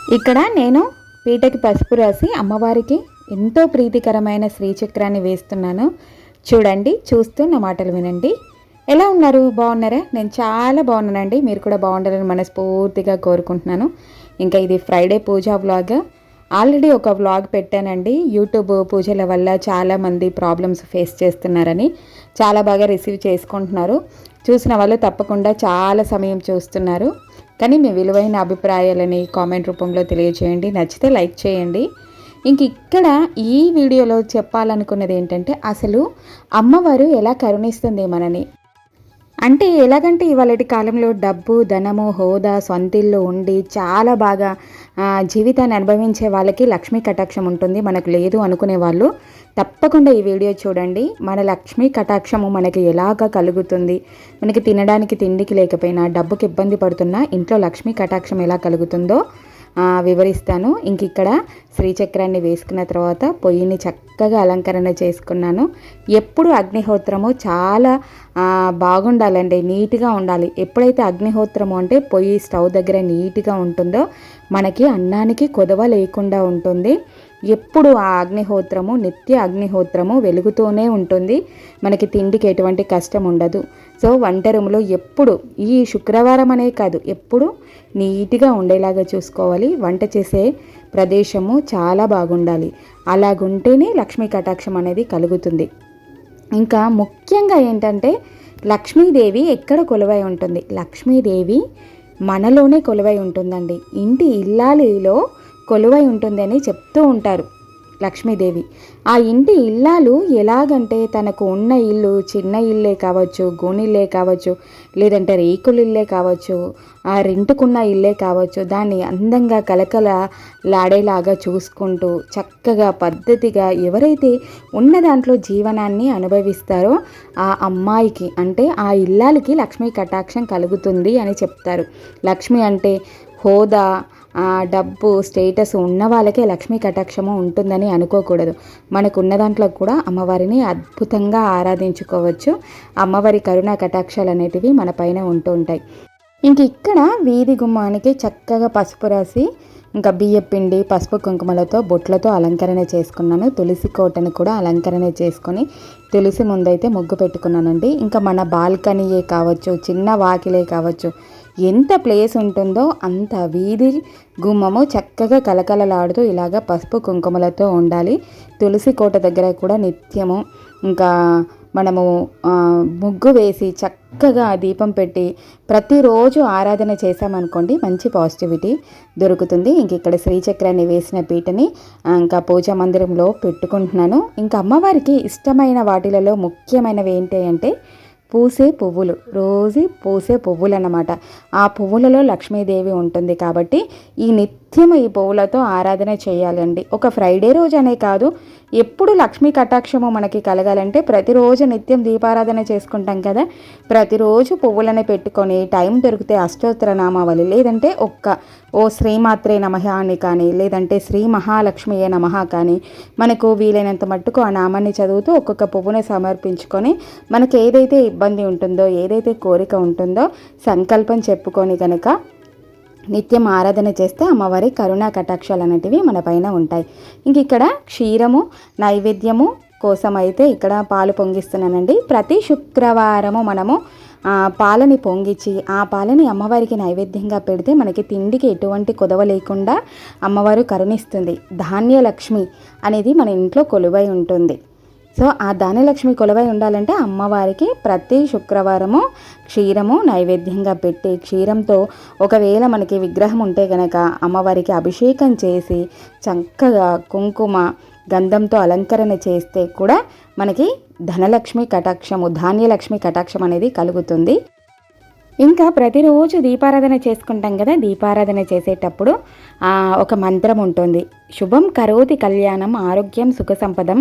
ఇక్కడ నేను పీటకి పసుపు రాసి అమ్మవారికి ఎంతో ప్రీతికరమైన శ్రీచక్రాన్ని వేస్తున్నాను. చూడండి చూస్తూ నా మాటలు వినండి. ఎలా ఉన్నారు? బాగున్నారా? నేను చాలా బాగున్నానండి. మీరు కూడా బాగుండాలని మనస్ఫూర్తిగా కోరుకుంటున్నాను. ఇంకా ఇది ఫ్రైడే పూజా వ్లాగ్. ఆల్రెడీ ఒక వ్లాగ్ పెట్టానండి. యూట్యూబ్ పూజల వల్ల చాలామంది ప్రాబ్లమ్స్ ఫేస్ చేస్తున్నారని చాలా బాగా రిసీవ్ చేసుకుంటున్నారు. చూసిన వాళ్ళు తప్పకుండా చాలా సమయం చూస్తున్నారు. కానీ మీ విలువైన అభిప్రాయాలని కామెంట్ రూపంలో తెలియజేయండి నచ్చితే లైక్ చేయండి. ఇంక ఇక్కడ ఈ వీడియోలో చెప్పాలనుకున్నది ఏంటంటే అసలు అమ్మవారు ఎలా కరుణిస్తుంది మనని. అంటే ఎలాగంటే ఇవాళటి కాలంలో డబ్బు ధనము హోదా సొంతిల్లు ఉండి చాలా బాగా జీవితాన్ని అనుభవించే వాళ్ళకి లక్ష్మీ కటాక్షం ఉంటుంది. మనకు లేదు అనుకునే వాళ్ళు తప్పకుండా ఈ వీడియో చూడండి. మన లక్ష్మీ కటాక్షము మనకి ఎలాగ కలుగుతుంది? మనకి తినడానికి తిండికి లేకపోయినా డబ్బుకి ఇబ్బంది పడుతున్నా ఇంట్లో లక్ష్మీ కటాక్షం ఎలా కలుగుతుందో వివరిస్తాను. ఇంక ఇక్కడ శ్రీచక్రాన్ని వేసుకున్న తర్వాత పొయ్యిని చక్కగా అలంకరణ చేసుకున్నాను. ఎప్పుడు అగ్నిహోత్రము చాలా బాగుండాలండి నీట్గా ఉండాలి. ఎప్పుడైతే అగ్నిహోత్రము అంటే పొయ్యి స్టవ్ దగ్గర నీట్గా ఉంటుందో మనకి అన్నానికి కొదవ లేకుండా ఉంటుంది. ఎప్పుడు ఆ అగ్నిహోత్రము నిత్య అగ్నిహోత్రము వెలుగుతూనే ఉంటుంది. మనకి తిండికి ఎటువంటి కష్టం ఉండదు. సో వంట రూమ్లో ఎప్పుడు ఈ శుక్రవారం అనే కాదు ఎప్పుడు నీట్గా ఉండేలాగా చూసుకోవాలి. వంట చేసే ప్రదేశము చాలా బాగుండాలి. అలాగుంటేనే లక్ష్మీ కటాక్షం అనేది కలుగుతుంది. ఇంకా ముఖ్యంగా ఏంటంటే లక్ష్మీదేవి ఎక్కడ కొలువై ఉంటుంది? లక్ష్మీదేవి మనలోనే కొలువై ఉంటుందండి. ఇంటి ఇల్లాలిలో కొలువై ఉంటుందని చెప్తూ ఉంటారు లక్ష్మీదేవి. ఆ ఇంటి ఇల్లాలు ఎలాగంటే తనకు ఉన్న ఇల్లు చిన్న ఇల్లే కావచ్చు గోనిల్లే కావచ్చు లేదంటే రేకులు ఇల్లే కావచ్చు ఆ రెంటుకున్న ఇల్లే కావచ్చు దాన్ని అందంగా కలకల లాడేలాగా చూసుకుంటూ చక్కగా పద్ధతిగా ఎవరైతే ఉన్న దాంట్లో జీవనాన్ని అనుభవిస్తారో ఆ అమ్మాయికి అంటే ఆ ఇల్లాలకి లక్ష్మీ కటాక్షం కలుగుతుంది అని చెప్తారు. లక్ష్మి అంటే హోదా డబ్బు స్టేటస్ ఉన్న వాళ్ళకే లక్ష్మీ కటాక్షము ఉంటుందని అనుకోకూడదు. మనకు ఉన్న దాంట్లో కూడా అమ్మవారిని అద్భుతంగా ఆరాధించుకోవచ్చు. అమ్మవారి కరుణా కటాక్షాలు అనేటివి మన పైన ఉంటూ ఉంటాయి. ఇంక ఇక్కడ వీధి గుమ్మానికి చక్కగా పసుపు రాసి ఇంకా బియ్య పిండి పసుపు కుంకుమలతో బొట్లతో అలంకరణ చేసుకున్నాను. తులసి కోటను కూడా అలంకరణ చేసుకొని తులసి ముందైతే ముగ్గు పెట్టుకున్నానండి. ఇంకా మన బాల్కనీయే కావచ్చు చిన్న వాకిలే కావచ్చు ఎంత ప్లేస్ ఉంటుందో అంత వీధి గుమ్మము చక్కగా కలకలలాడుతూ ఇలాగ పసుపు కుంకుమలతో ఉండాలి. తులసి కోట దగ్గర కూడా నిత్యము ఇంకా మనము ముగ్గు వేసి చక్కగా దీపం పెట్టి ప్రతిరోజు ఆరాధన చేసామనుకోండి మంచి పాజిటివిటీ దొరుకుతుంది. ఇంక ఇక్కడ శ్రీచక్రాన్ని వేసిన పీటని ఇంకా పూజా మందిరంలో పెట్టుకుంటున్నాను. ఇంకా అమ్మవారికి ఇష్టమైన వాటిలలో ముఖ్యమైనవి ఏంటి అంటే పూసే పువ్వులు రోజు పూసే పువ్వులు అన్నమాట ఆ పువ్వులలో లక్ష్మీదేవి ఉంటుంది కాబట్టి ఈ నిత్యం ఈ పువ్వులతో ఆరాధన చేయాలండి. ఒక ఫ్రైడే రోజు అనే కాదు ఎప్పుడు లక్ష్మీ కటాక్షము మనకి కలగాలంటే ప్రతిరోజు నిత్యం దీపారాధన చేసుకుంటాం కదా. ప్రతిరోజు పువ్వులని పెట్టుకొని టైం దొరికితే అష్టోత్తర నామావళి లేదంటే ఒక్క ఓ శ్రీమాత్రే నమః అని కానీ లేదంటే శ్రీ మహాలక్ష్మియే నమః కానీ మనకు వీలైనంత మట్టుకు ఆ నామాన్ని చదువుతూ ఒక్కొక్క పువ్వుని సమర్పించుకొని మనకి ఏదైతే ఇబ్బంది ఉంటుందో ఏదైతే కోరిక ఉంటుందో సంకల్పం చెప్పుకొని కనుక నిత్యం ఆరాధన చేస్తే అమ్మవారి కరుణా కటాక్షాలు అనేటివి మన పైన ఉంటాయి. ఇంక ఇక్కడ క్షీరము నైవేద్యము కోసం అయితే ఇక్కడ పాలు పొంగిస్తున్నానండి ప్రతి శుక్రవారము మనము పాలని పొంగిచ్చి ఆ పాలని అమ్మవారికి నైవేద్యంగా పెడితే మనకి తిండికి ఎటువంటి కొదవ లేకుండా అమ్మవారు కరుణిస్తుంది. ధాన్యలక్ష్మి అనేది మన ఇంట్లో కొలువై ఉంటుంది. సో ఆ ధాన్యలక్ష్మి కొలువై ఉండాలంటే అమ్మవారికి ప్రతి శుక్రవారము క్షీరము నైవేద్యంగా పెట్టి క్షీరంతో ఒకవేళ మనకి విగ్రహం ఉంటే కనుక అమ్మవారికి అభిషేకం చేసి చక్కగా కుంకుమ గంధంతో అలంకరణ చేస్తే కూడా మనకి ధనలక్ష్మి కటాక్షము ధాన్యలక్ష్మి కటాక్షం అనేది కలుగుతుంది. ఇంకా ప్రతిరోజు దీపారాధన చేసుకుంటాం కదా దీపారాధన చేసేటప్పుడు ఒక మంత్రం ఉంటుంది. శుభం కరోతి కళ్యాణం ఆరోగ్యం సుఖ సంపదం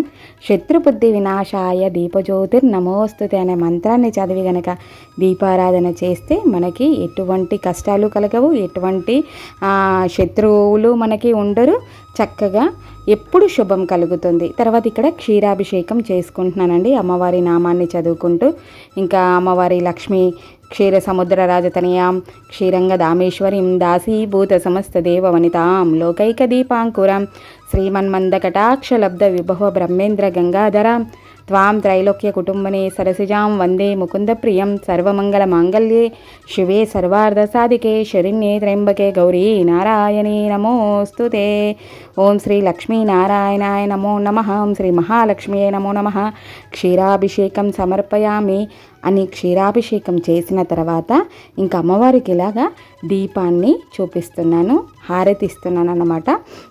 శత్రుబుద్ధి వినాశాయ దీపజ్యోతిర్ నమోస్తుతి అనే మంత్రాన్ని చదివి గనక దీపారాధన చేస్తే మనకి ఎటువంటి కష్టాలు కలగవు ఎటువంటి శత్రువులు మనకి ఉండరు. చక్కగా ఎప్పుడు శుభం కలుగుతుంది. తర్వాత ఇక్కడ క్షీరాభిషేకం చేసుకుంటున్నానండి. అమ్మవారి నామాన్ని చదువుకుంటూ ఇంకా అమ్మవారి లక్ష్మి క్షీరసముద్రరాజతనయాం క్షీరంగదామేశ్వరీం దాసీభూత సమస్తదేవవనితాం లోకైకదీపాంకురం శ్రీమన్మందకటాక్షలబ్ధ విభవ బ్రహ్మేంద్ర గంగాధరాం త్వాం త్రైలోక్య కుటుంబనే సరసిజాం వందే ముకుంద ప్రియం సర్వమంగళ మాంగళ్యే శివే సర్వార్ధ సాధికే శరిణ్యే త్రయంబకే గౌరీ నారాయణే నమోస్తు ఓం శ్రీ లక్ష్మీనారాయణాయ నమో నమ శ్రీ మహాలక్ష్మియే నమో నమ క్షీరాభిషేకం సమర్పయామి. అని క్షీరాభిషేకం చేసిన తర్వాత ఇంకా అమ్మవారికి ఇలాగా దీపాన్ని చూపిస్తున్నాను హారతిస్తున్నాను అన్నమాట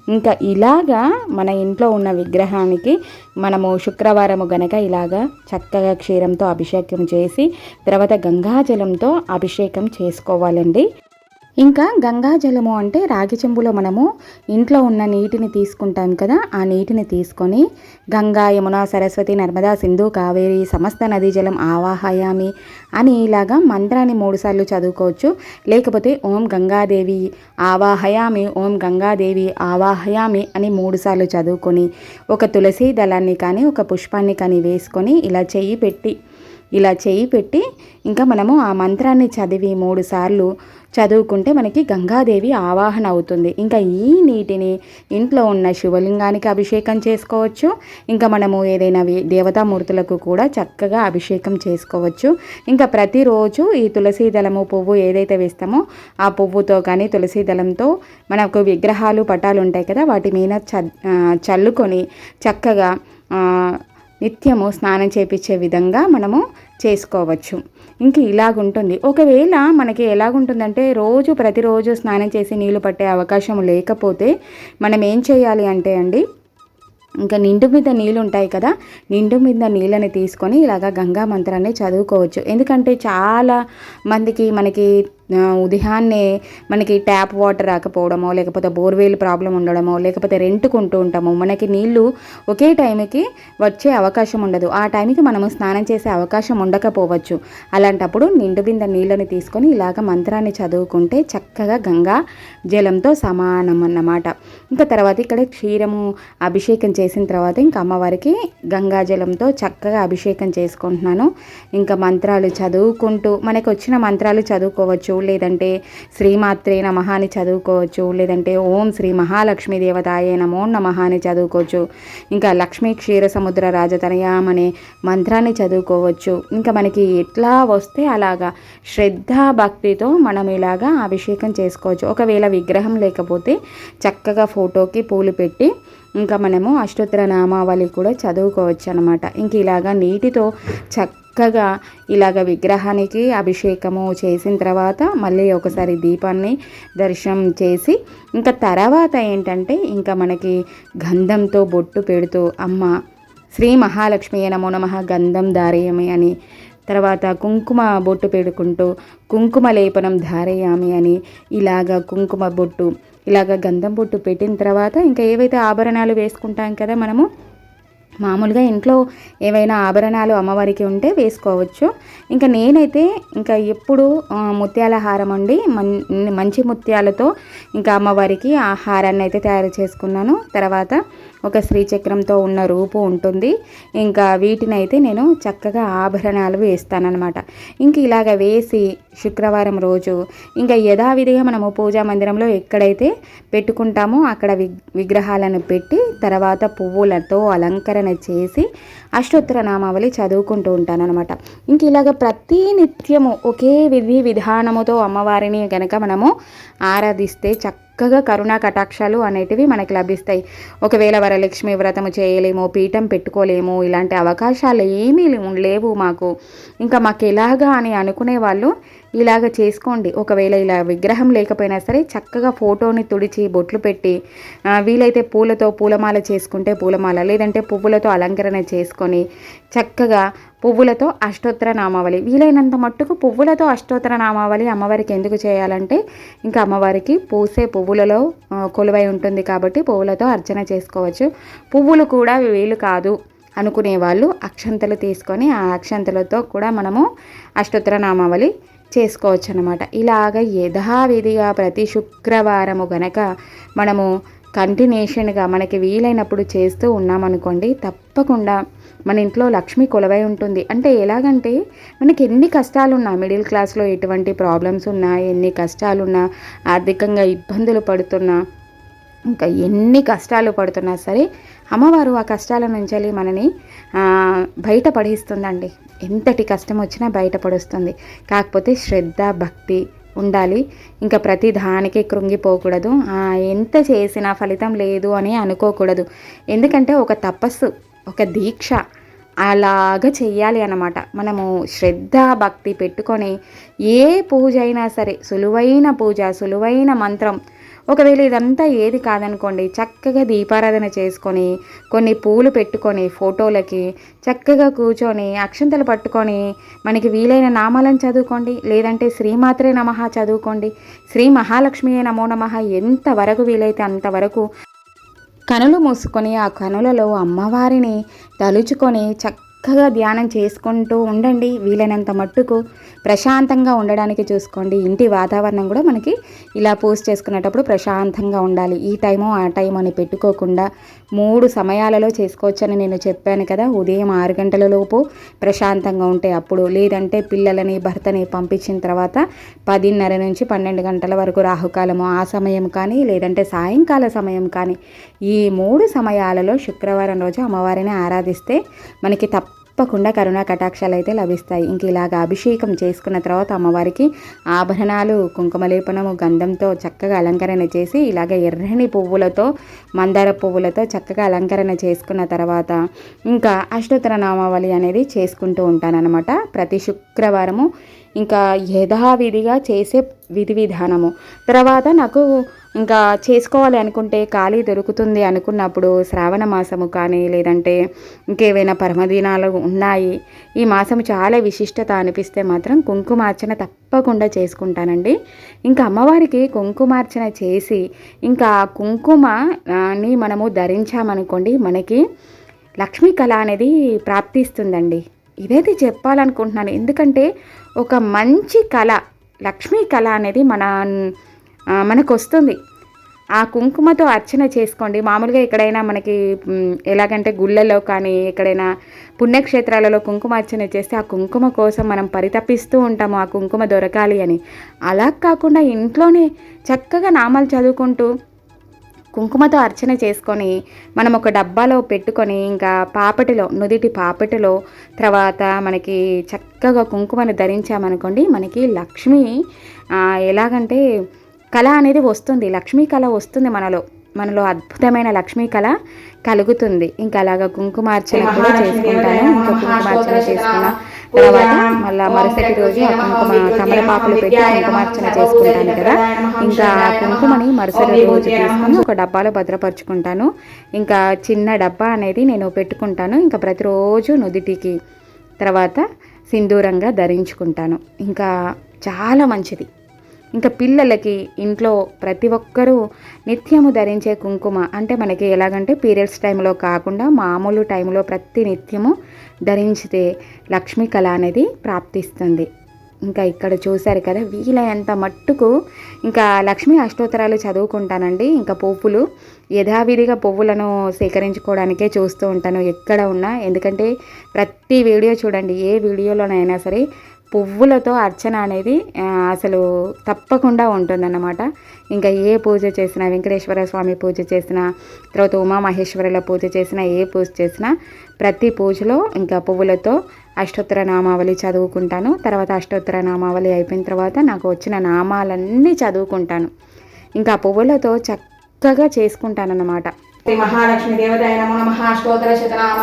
ఇంకా ఇలాగా మన ఇంట్లో ఉన్న విగ్రహానికి మనము శుక్రవారము గనక ఇలాగా చక్కగా క్షీరంతో అభిషేకం చేసి తర్వాత గంగాజలంతో అభిషేకం చేసుకోవాలండి. ఇంకా గంగాజలము అంటే రాగి చెంబులో మనము ఇంట్లో ఉన్న నీటిని తీసుకుంటాం కదా ఆ నీటిని తీసుకొని గంగా యమున సరస్వతి నర్మదా సింధు కావేరి సమస్త నదీ జలం ఆవాహయామి అని ఇలాగా మంత్రాన్ని మూడుసార్లు చదువుకోవచ్చు. లేకపోతే ఓం గంగాదేవి ఆవాహయామి ఓం గంగాదేవి ఆవాహయామి అని మూడుసార్లు చదువుకొని ఒక తులసి దళాన్ని కానీ ఒక పుష్పాన్ని కానీ వేసుకొని ఇలా చెయ్యి పెట్టి ఇలా చేయి పెట్టి ఇంకా మనము ఆ మంత్రాన్ని చదివి మూడు సార్లు చదువుకుంటే మనకి గంగాదేవి ఆవాహన అవుతుంది. ఇంకా ఈ నీటిని ఇంట్లో ఉన్న శివలింగానికి అభిషేకం చేసుకోవచ్చు. ఇంకా మనము ఏదైనా దేవతామూర్తులకు కూడా చక్కగా అభిషేకం చేసుకోవచ్చు. ఇంకా ప్రతిరోజు ఈ తులసి దళము పువ్వు ఏదైతే వేస్తామో ఆ పువ్వుతో కానీ తులసి దళంతో మనకు విగ్రహాలు పటాలు ఉంటాయి కదా వాటి మీద చల్లుకొని చక్కగా నిత్యము స్నానం చేపించే విధంగా మనము చేసుకోవచ్చు. ఇంక ఇలాగుంటుంది. ఒకవేళ మనకి ఎలాగుంటుందంటే రోజు ప్రతిరోజు స్నానం చేసి నీళ్ళు పట్టే అవకాశం లేకపోతే మనం ఏం చేయాలి అంటే అండి ఇంకా నిండు మీద నీళ్ళు ఉంటాయి కదా నిండు మీద నీళ్ళని తీసుకొని ఇలాగ గంగా మంత్రాన్ని చదువుకోవచ్చు. ఎందుకంటే చాలా మందికి మనకి ఉదయాన్నే మనకి ట్యాప్ వాటర్ రాకపోవడమో లేకపోతే బోర్వేల్ ప్రాబ్లం ఉండడమో లేకపోతే రెంట్కుంటూ ఉంటాము మనకి నీళ్ళు ఒకే టైంకి వచ్చే అవకాశం ఉండదు. ఆ టైంకి మనము స్నానం చేసే అవకాశం ఉండకపోవచ్చు. అలాంటప్పుడు నిండు బింద నీళ్ళని తీసుకొని ఇలాగ మంత్రాన్ని చదువుకుంటే చక్కగా గంగా జలంతో సమానం అన్నమాట. ఇంకా తర్వాత ఇక్కడ క్షీరము అభిషేకం చేసిన తర్వాత ఇంకా అమ్మవారికి గంగా జలంతో చక్కగా అభిషేకం చేసుకుంటున్నాను. ఇంకా మంత్రాలు చదువుకుంటూ మనకు వచ్చిన మంత్రాలు చదువుకోవచ్చు. లేదంటే శ్రీమాత్రే నమ అని చదువుకోవచ్చు లేదంటే ఓం శ్రీ మహాలక్ష్మీ దేవతాయే నమో నమ అని చదువుకోవచ్చు. ఇంకా లక్ష్మీ క్షీర సముద్ర రాజతనయాం అనే మంత్రాన్ని చదువుకోవచ్చు. ఇంకా మనకి ఎట్లా వస్తే అలాగా శ్రద్ధ భక్తితో మనం ఇలాగా అభిషేకం చేసుకోవచ్చు. ఒకవేళ విగ్రహం లేకపోతే చక్కగా ఫోటోకి పూలు పెట్టి ఇంకా మనము అష్టోత్తర నామావళి కూడా చదువుకోవచ్చు అనమాట ఇంక ఇలాగా నీటితో చక్క చక్కగా ఇలాగ విగ్రహానికి అభిషేకము చేసిన తర్వాత మళ్ళీ ఒకసారి దీపాన్ని దర్శనం చేసి ఇంకా తర్వాత ఏంటంటే ఇంకా మనకి గంధంతో బొట్టు పెడుతూ అమ్మ శ్రీ మహాలక్ష్మి నమో నమ గంధం దారేయమి అని తర్వాత కుంకుమ బొట్టు పెడుకుంటూ కుంకుమ లేపనం ధారేయామి అని ఇలాగ కుంకుమ బొట్టు ఇలాగ గంధం బొట్టు పెట్టిన తర్వాత ఇంకా ఏవైతే ఆభరణాలు వేసుకుంటాం కదా మనము మామూలుగా ఇంట్లో ఏవైనా ఆభరణాలు అమ్మవారికి ఉంటే వేసుకోవచ్చు. ఇంకా నేనైతే ఇంకా ఎప్పుడు ముత్యాల హారం అండి. మంచి ముత్యాలతో ఇంకా అమ్మవారికి ఆ హారాన్ని అయితే తయారు చేసుకున్నాను. తర్వాత ఒక శ్రీచక్రంతో ఉన్న రూపు ఉంటుంది. ఇంకా వీటిని అయితే నేను చక్కగా ఆభరణాలు వేస్తానన్నమాట. ఇంక ఇలాగ వేసి శుక్రవారం రోజు ఇంకా యథావిధిగా మనము పూజా మందిరంలో ఎక్కడైతే పెట్టుకుంటామో అక్కడ విగ్రహాలను పెట్టి తర్వాత పువ్వులతో అలంకరణ చేసి అష్టోత్తర నామావళి చదువుకుంటూ ఉంటానన్నమాట. ఇంక ఇలాగ ప్రతి నిత్యము ఒకే విధి విధానముతో అమ్మవారిని కనుక మనము ఆరాధిస్తే చక్కగా కరుణా కటాక్షాలు అనేటివి మనకి లభిస్తాయి. ఒకవేళ వరలక్ష్మి వ్రతము చేయలేము పీఠం పెట్టుకోలేము ఇలాంటి అవకాశాలు ఏమీ లేవు మాకు. ఇంకా మాకు ఎలాగా అని అనుకునే వాళ్ళు ఇలాగ చేసుకోండి. ఒకవేళ ఇలా విగ్రహం లేకపోయినా సరే చక్కగా ఫోటోని తుడిచి బొట్లు పెట్టి వీలైతే పూలతో పూలమాల చేసుకుంటే పూలమాల లేదంటే పువ్వులతో అలంకరణ చేసుకొని చక్కగా పువ్వులతో అష్టోత్తర నామావళి. వీలైనంత మట్టుకు పువ్వులతో అష్టోత్తర నామావళి అమ్మవారికి ఎందుకు చేయాలంటే ఇంకా అమ్మవారికి పూసే పువ్వులలో కొలువై ఉంటుంది కాబట్టి పువ్వులతో అర్చన చేసుకోవచ్చు. పువ్వులు కూడా వీలు కాదు అనుకునే వాళ్ళు అక్షంతలు తీసుకొని ఆ అక్షంతలతో కూడా మనము అష్టోత్తర నామావళి చేసుకోవచ్చు అనమాట ఇలాగ యథావిధిగా ప్రతి శుక్రవారము గనక మనము కంటిన్యూషన్గా మనకి వీలైనప్పుడు చేస్తూ ఉన్నామనుకోండి తప్పకుండా మన ఇంట్లో లక్ష్మి కొలవై ఉంటుంది. అంటే ఎలాగంటే మనకి ఎన్ని కష్టాలున్నా మిడిల్ క్లాస్లో ఎటువంటి ప్రాబ్లమ్స్ ఉన్నా ఎన్ని కష్టాలున్నా ఆర్థికంగా ఇబ్బందులు పడుతున్నా ఇంకా ఎన్ని కష్టాలు పడుతున్నా సరే అమ్మవారు ఆ కష్టాల నుంచి మనని బయటపడిస్తుందండి ఎంతటి కష్టం వచ్చినా బయటపడుస్తుంది కాకపోతే శ్రద్ధ భక్తి ఉండాలి. ఇంకా ప్రతి దానికి కృంగిపోకూడదు. ఎంత చేసినా ఫలితం లేదు అని అనుకోకూడదు. ఎందుకంటే ఒక తపస్సు. ఒక దీక్ష. అలాగ చెయ్యాలి అన్నమాట. మనము శ్రద్ధ భక్తి పెట్టుకొని ఏ పూజ అయినా సరే సులువైన పూజ సులువైన మంత్రం. ఒకవేళ ఇదంతా ఏది కాదనుకోండి చక్కగా దీపారాధన చేసుకొని కొన్ని పూలు పెట్టుకొని ఫోటోలకి చక్కగా కూర్చొని అక్షంతలు పట్టుకొని మనకి వీలైన నామాలను చదువుకోండి లేదంటే శ్రీమాత్రే నమ చదువుకోండి. శ్రీ మహాలక్ష్మియే నమో నమ ఎంతవరకు వీలైతే అంతవరకు కనులు మూసుకొని ఆ కనులలో అమ్మవారిని తలుచుకొని చక్కగా ధ్యానం చేసుకుంటూ ఉండండి. వీలైనంత మట్టుకు ప్రశాంతంగా ఉండడానికి చూసుకోండి. ఇంటి వాతావరణం కూడా మనకి ఇలా పూజ చేసుకునేటప్పుడు ప్రశాంతంగా ఉండాలి. ఈ టైము ఆ టైం అని పెట్టుకోకుండా మూడు సమయాలలో చేసుకోవచ్చని నేను చెప్పాను కదా. ఉదయం ఆరు గంటల లోపు ప్రశాంతంగా ఉంటే అప్పుడు లేదంటే పిల్లలని భర్తని పంపించిన తర్వాత పదిన్నర నుంచి పన్నెండు గంటల వరకు రాహుకాలము ఆ సమయం కానీ లేదంటే సాయంకాల సమయం కానీ ఈ మూడు సమయాలలో శుక్రవారం రోజు అమ్మవారిని ఆరాధిస్తే మనకి తప్ప తప్పకుండా కరుణా కటాక్షాలు అయితే లభిస్తాయి. ఇంక ఇలాగ అభిషేకం చేసుకున్న తర్వాత అమ్మవారికి ఆభరణాలు కుంకుమలేపనము గంధంతో చక్కగా అలంకరణ చేసి ఇలాగ ఎర్రని పువ్వులతో మందార పువ్వులతో చక్కగా అలంకరణ చేసుకున్న తర్వాత ఇంకా అష్టోత్తర నామావళి అనేది చేసుకుంటూ ఉంటానన్నమాట. ప్రతి శుక్రవారము ఇంకా యథావిధిగా చేసే విధి విధానము. తర్వాత నాకు ఇంకా చేసుకోవాలి అనుకుంటే ఖాళీ దొరుకుతుంది అనుకున్నప్పుడు శ్రావణ మాసము కానీ లేదంటే ఇంకేవైనా పరమదినాలు ఉన్నాయి ఈ మాసం చాలా విశిష్టత అనిపిస్తే మాత్రం కుంకుమార్చన తప్పకుండా చేసుకుంటానండి. ఇంకా అమ్మవారికి కుంకుమార్చన చేసి ఇంకా కుంకుమని మనము ధరించామనుకోండి మనకి లక్ష్మీ కళ అనేది ప్రాప్తిస్తుందండి. ఇదైతే చెప్పాలనుకుంటున్నాను ఎందుకంటే ఒక మంచి కళ లక్ష్మీ కళ అనేది మన మనకు వస్తుంది ఆ కుంకుమతో అర్చన చేసుకోండి. మామూలుగా ఎక్కడైనా మనకి ఎలాగంటే గుళ్ళలో కానీ ఎక్కడైనా పుణ్యక్షేత్రాలలో కుంకుమ అర్చన చేస్తే ఆ కుంకుమ కోసం మనం పరితపిస్తూ ఉంటాము ఆ కుంకుమ దొరకాలి అని. అలా కాకుండా ఇంట్లోనే చక్కగా నామాలు చదువుకుంటూ కుంకుమతో అర్చన చేసుకొని మనం ఒక డబ్బాలో పెట్టుకొని ఇంకా పాపటిలో నుదిటి పాపటిలో తర్వాత మనకి చక్కగా కుంకుమను ధరించామనుకోండి మనకి లక్ష్మి ఎలాగంటే కళ అనేది వస్తుంది. లక్ష్మీ కళ వస్తుంది మనలో. మనలో అద్భుతమైన లక్ష్మీ కళ కలుగుతుంది. ఇంకా అలాగా కుంకుమార్చన కూడా చేసుకుంటాను. ఇంకా కుంకుమార్చన చేసుకున్న తర్వాత మళ్ళీ మరుసటి రోజు ఆ కుంకుమ తమలపాకులు పెట్టి కుంకుమార్చన చేసుకుంటాను కదా. ఇంకా కుంకుమని మరుసటి రోజు తీసుకుని ఒక డబ్బాలో భద్రపరుచుకుంటాను. ఇంకా చిన్న డబ్బా అనేది నేను పెట్టుకుంటాను. ఇంకా ప్రతిరోజు నుదిటికి తర్వాత సింధూరంగా ధరించుకుంటాను. ఇంకా చాలా మంచిది. ఇంకా పిల్లలకి ఇంట్లో ప్రతి ఒక్కరూ నిత్యము ధరించే కుంకుమ అంటే మనకి ఎలాగంటే పీరియడ్స్ టైంలో కాకుండా మామూలు టైంలో ప్రతి నిత్యము ధరించితే లక్ష్మీ కళ అనేది ప్రాప్తిస్తుంది. ఇంకా ఇక్కడ చూశారు కదా వీలైనంత మట్టుకు ఇంకా లక్ష్మీ అష్టోత్తరాలు చదువుకుంటానండి. ఇంకా పువ్వులు యథావిధిగా పువ్వులను సేకరించుకోవడానికే చూస్తూ ఉంటాను ఎక్కడ ఉన్నా. ఎందుకంటే ప్రతి వీడియో చూడండి ఏ వీడియోలోనైనా సరే పువ్వులతో అర్చన అనేది అసలు తప్పకుండా ఉంటుందన్నమాట. ఇంకా ఏ పూజ చేసినా వెంకటేశ్వర స్వామి పూజ చేసినా తర్వాత ఉమామహేశ్వరుల పూజ చేసినా ఏ పూజ చేసినా ప్రతి పూజలో ఇంకా పువ్వులతో అష్టోత్తర నామావళి చదువుకుంటాను. తర్వాత అష్టోత్తర నామావళి అయిపోయిన తర్వాత నాకు వచ్చిన నామాలన్నీ చదువుకుంటాను. ఇంకా పువ్వులతో చక్కగా చేసుకుంటానన్నమాట. మహాలక్ష్మి దేవతాయ నమో నమ అష్టోత్తర శతనామ.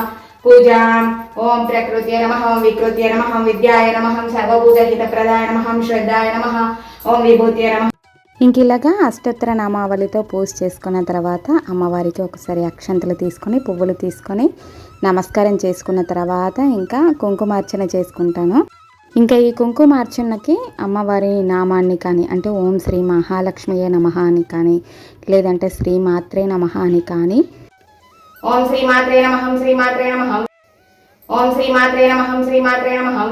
పూజాం. ఓం ప్రకృత్య నమ వికృత్య నమ విద్యాయ నమ సర్వభూతహితప్రదాయ నమ శ్రద్ధాయ నమ ఓం విభూత్య నమ. ఇంక ఇలాగా అష్టోత్తర నామావళితో పూజ చేసుకున్న తర్వాత అమ్మవారికి ఒకసారి అక్షంతలు తీసుకొని పువ్వులు తీసుకొని నమస్కారం చేసుకున్న తర్వాత ఇంకా కుంకుమార్చన చేసుకుంటాను. ఇంకా ఈ కుంకుమార్చనకి అమ్మవారి నామాన్ని కానీ అంటే ఓం శ్రీ మహాలక్ష్మియే నమ అని కానీ లేదంటే శ్రీ మాత్రే నమ అని కానీ ఓం శ్రీ మాత్రే నమహం శ్రీ మాత్రే నమహం ఓం శ్రీ మాత్రే నమహం శ్రీ మాత్రే నమహం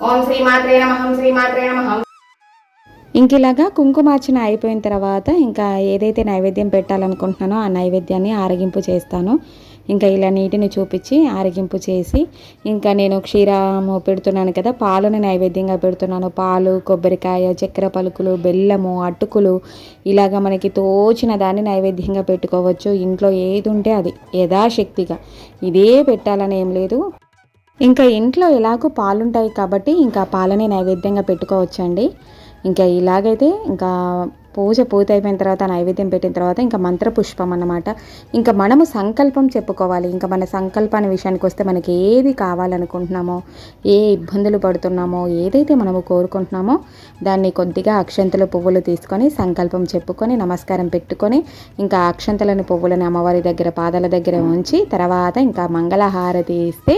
ఓం శ్రీ మాత్రే నమహం శ్రీ మాత్రే నమహం ఇంక ఇలాగా కుంకుమార్చన అయిపోయిన తర్వాత ఇంకా ఏదైతే నైవేద్యం పెట్టాలనుకుంటున్నానో ఆ నైవేద్యాన్ని ఆరగింపు చేస్తాను. ఇంకా ఇలా నీటిని చూపించి ఆరగింపు చేసి ఇంకా నేను క్షీరము పెడుతున్నాను కదా పాలను నైవేద్యంగా పెడుతున్నాను. పాలు కొబ్బరికాయ చక్కెర పలుకులు బెల్లము అటుకులు ఇలాగ మనకి తోచిన దాన్ని నైవేద్యంగా పెట్టుకోవచ్చు. ఇంట్లో ఏది ఉంటే అది యథాశక్తిగా. ఇదే పెట్టాలని ఏం లేదు. ఇంకా ఇంట్లో ఎలాగో పాలుంటాయి కాబట్టి ఇంకా పాలని నైవేద్యంగా పెట్టుకోవచ్చండి. ఇంకా ఇలాగైతే ఇంకా పూజ పూర్తయిపోయిన తర్వాత నైవేద్యం పెట్టిన తర్వాత ఇంకా మంత్రపుష్పం అన్నమాట. ఇంకా మనము సంకల్పం చెప్పుకోవాలి. ఇంకా మన సంకల్పాన్ని విషయానికి వస్తే మనకి ఏది కావాలనుకుంటున్నామో ఏ ఇబ్బందులు పడుతున్నామో ఏదైతే మనము కోరుకుంటున్నామో దాన్ని కొద్దిగా అక్షంతలు పువ్వులు తీసుకొని సంకల్పం చెప్పుకొని నమస్కారం పెట్టుకొని ఇంకా అక్షంతలను పువ్వులను అమ్మవారి దగ్గర పాదాల దగ్గర ఉంచి తర్వాత ఇంకా మంగళహారతి ఇస్తే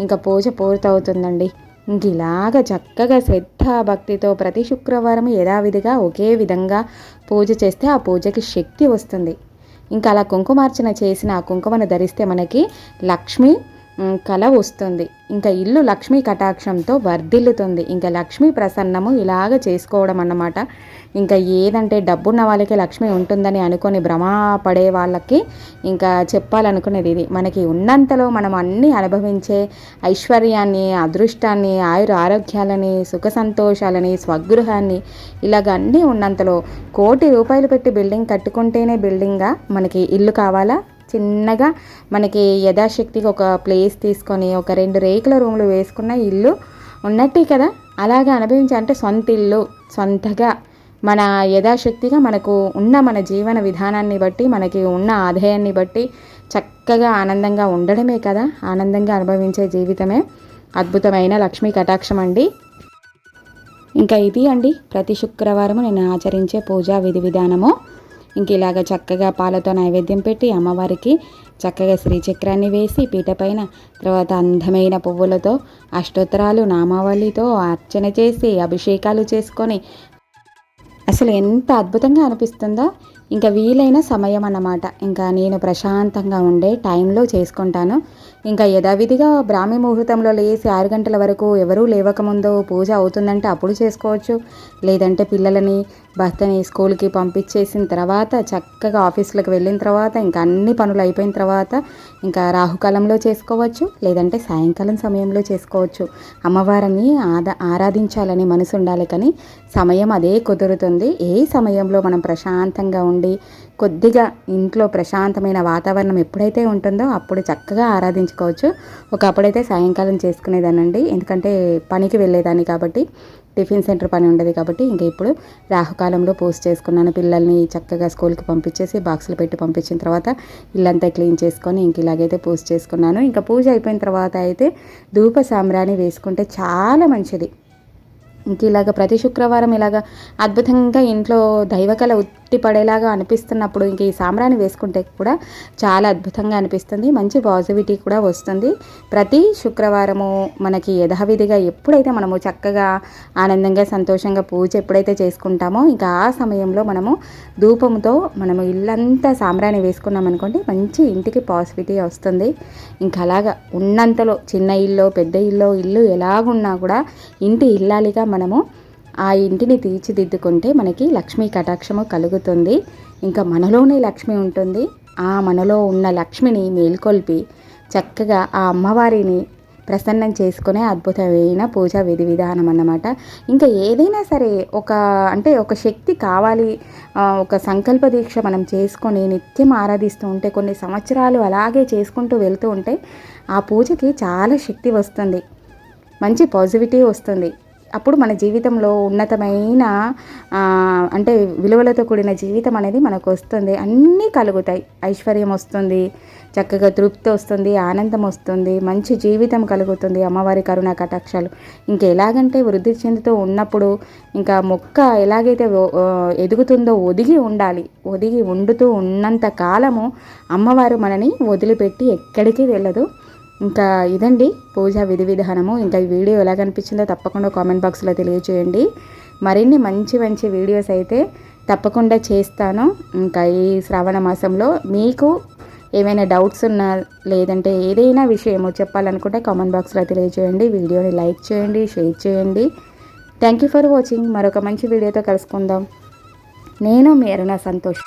ఇంకా పూజ పూర్తవుతుందండి. ఇంక ఇలాగ చక్కగా శ్రద్ధ భక్తితో ప్రతి శుక్రవారం యథావిధిగా ఒకే విధంగా పూజ చేస్తే ఆ పూజకి శక్తి వస్తుంది. ఇంకా అలా కుంకుమార్చన చేసిన ఆ కుంకుమను ధరిస్తే మనకి లక్ష్మి కళ వస్తుంది. ఇంకా ఇల్లు లక్ష్మీ కటాక్షంతో వర్ధిల్లుతుంది. ఇంకా లక్ష్మీ ప్రసన్నము ఇలాగ చేసుకోవడం అన్నమాట. ఇంకా ఏదంటే డబ్బున్న వాళ్ళకి లక్ష్మి ఉంటుందని అనుకొని భ్రమ పడే వాళ్ళకి ఇంకా చెప్పాలనుకునేది ఇది. మనకి ఉన్నంతలో మనం అన్నీ అనుభవించే ఐశ్వర్యాన్ని అదృష్టాన్ని ఆయుర ఆరోగ్యాలని సుఖ సంతోషాలని స్వగృహాన్ని ఇలాగ అన్నీ ఉన్నంతలో కోటి రూపాయలు పెట్టి బిల్డింగ్ కట్టుకుంటేనే బిల్డింగ్గా మనకి ఇల్లు కావాలా? చిన్నగా మనకి యథాశక్తికి ఒక ప్లేస్ తీసుకొని ఒక రెండు రేకుల రూములు వేసుకున్న ఇల్లు ఉన్నట్టే కదా? అలాగే అనుభవించి అంటే సొంత ఇల్లు సొంతగా మన యథాశక్తిగా మనకు ఉన్న మన జీవన విధానాన్ని బట్టి మనకి ఉన్న ఆదాయాన్ని బట్టి చక్కగా ఆనందంగా ఉండడమే కదా? ఆనందంగా అనుభవించే జీవితమే. అద్భుతమైన లక్ష్మీ కటాక్షం అండి. ఇంకా ఇది అండి. ప్రతి శుక్రవారం నేను ఆచరించే పూజా విధి విధానము. ఇంక ఇలాగ చక్కగా పాలతో నైవేద్యం పెట్టి అమ్మవారికి చక్కగా శ్రీచక్రాన్ని వేసి పీట పైన తర్వాత అందమైన పువ్వులతో అష్టోత్తరాలు నామావళితో అర్చన చేసి అభిషేకాలు చేసుకొని. అసలు ఎంత అద్భుతంగా అనిపిస్తుందో. ఇంకా వీలైన సమయం అన్నమాట. ఇంకా నేను ప్రశాంతంగా ఉండే టైంలో చేసుకుంటాను. ఇంకా యథావిధిగా బ్రాహ్మీ ముహూర్తంలో లేసి ఆరు గంటల వరకు ఎవరూ లేవకముందో పూజ అవుతుందంటే అప్పుడు చేసుకోవచ్చు. లేదంటే పిల్లలని భర్తని స్కూల్కి పంపించేసిన తర్వాత చక్కగా ఆఫీసులకు వెళ్ళిన తర్వాత ఇంకా అన్ని పనులు అయిపోయిన తర్వాత ఇంకా రాహుకాలంలో చేసుకోవచ్చు లేదంటే సాయంకాలం సమయంలో చేసుకోవచ్చు. అమ్మవారిని ఆదా ఆరాధించాలని మనసు ఉండాలి కానీ సమయం అదే కుదురుతుంది. ఏ సమయంలో మనం ప్రశాంతంగా ఉండి కొద్దిగా ఇంట్లో ప్రశాంతమైన వాతావరణం ఎప్పుడైతే ఉంటుందో అప్పుడు చక్కగా ఆరాధించుకోవచ్చు. ఒకప్పుడైతే సాయంకాలం చేసుకునేదానండి ఎందుకంటే పనికి వెళ్ళేదాన్ని కాబట్టి టిఫిన్ సెంటర్ పని ఉండేది కాబట్టి ఇంకా ఇప్పుడు రాహుకాలంలో పోస్ట్ చేసుకున్నాను. పిల్లల్ని చక్కగా స్కూల్కి పంపించేసి బాక్సులు పెట్టి పంపించిన తర్వాత ఇల్లంతా క్లీన్ చేసుకొని ఇంక ఇలాగైతే పూజ చేసుకున్నాను. ఇంకా పూజ అయిపోయిన తర్వాత అయితే ధూప సాంబ్రాణి వేసుకుంటే చాలా మంచిది. ఇంక ఇలాగ ప్రతి శుక్రవారం ఇలాగ అద్భుతంగా ఇంట్లో దైవకళ ఉట్టి పడేలాగా అనిపిస్తున్నప్పుడు ఇంక ఈ సాంబ్రాణి వేసుకుంటే కూడా చాలా అద్భుతంగా అనిపిస్తుంది. మంచి పాజిటివిటీ కూడా వస్తుంది. ప్రతి శుక్రవారము మనకి యథావిధిగా ఎప్పుడైతే మనము చక్కగా ఆనందంగా సంతోషంగా పూజ ఎప్పుడైతే చేసుకుంటామో ఇంకా ఆ సమయంలో మనము ధూపంతో మనము ఇల్లంతా సాంబ్రాణి వేసుకున్నాం అనుకోండి మంచి ఇంటికి పాజిటివిటీ వస్తుంది. ఇంకా అలాగా ఉన్నంతలో చిన్న ఇల్లు పెద్ద ఇల్లు ఇల్లు ఎలాగున్నా కూడా ఇంటి ఇల్లాలిగా మన మనము ఆ ఇంటిని తీర్చిదిద్దుకుంటే మనకి లక్ష్మీ కటాక్షము కలుగుతుంది. ఇంకా మనలోనే లక్ష్మి ఉంటుంది. ఆ మనలో ఉన్న లక్ష్మిని మేల్కొల్పి చక్కగా ఆ అమ్మవారిని ప్రసన్నం చేసుకునే అద్భుతమైన పూజా విధి విధానం అన్నమాట. ఇంకా ఏదైనా సరే ఒక అంటే ఒక శక్తి కావాలి ఒక సంకల్ప దీక్ష మనం చేసుకొని నిత్యం ఆరాధిస్తూ ఉంటే కొన్ని సంవత్సరాలు అలాగే చేసుకుంటూ వెళ్తూ ఉంటే ఆ పూజకి చాలా శక్తి వస్తుంది. మంచి పాజిటివిటీ వస్తుంది. అప్పుడు మన జీవితంలో ఉన్నతమైన అంటే విలువలతో కూడిన జీవితం అనేది మనకు వస్తుంది. అన్నీ కలుగుతాయి. ఐశ్వర్యం వస్తుంది చక్కగా తృప్తి వస్తుంది ఆనందం వస్తుంది మంచి జీవితం కలుగుతుంది అమ్మవారి కరుణ కటాక్షాలు. ఇంకా ఎలాగంటే వృద్ధి చెందుతూ ఉన్నప్పుడు ఇంకా మొక్క ఎలాగైతే ఎదుగుతుందో ఒదిగి ఉండాలి. ఒదిగి ఉండుతూ ఉన్నంత కాలము అమ్మవారు మనని వదిలిపెట్టి ఎక్కడికి వెళ్ళదు. ఇంకా ఇదండి పూజ విధి విధానము. ఇంకా ఈ వీడియో ఎలా కనిపించిందో తప్పకుండా కామెంట్ బాక్స్లో తెలియజేయండి మరిన్ని మంచి మంచి వీడియోస్ అయితే తప్పకుండా చేస్తాను. ఇంకా ఈ శ్రావణ మాసంలో మీకు ఏమైనా డౌట్స్ ఉన్నా లేదంటే ఏదైనా విషయము చెప్పాలనుకుంటే కామెంట్ బాక్స్లో తెలియజేయండి వీడియోని లైక్ చేయండి షేర్ చేయండి. Thank you for watching. మరొక మంచి వీడియోతో కలుసుకుందాం. నేను మీ అరుణ సంతోష్.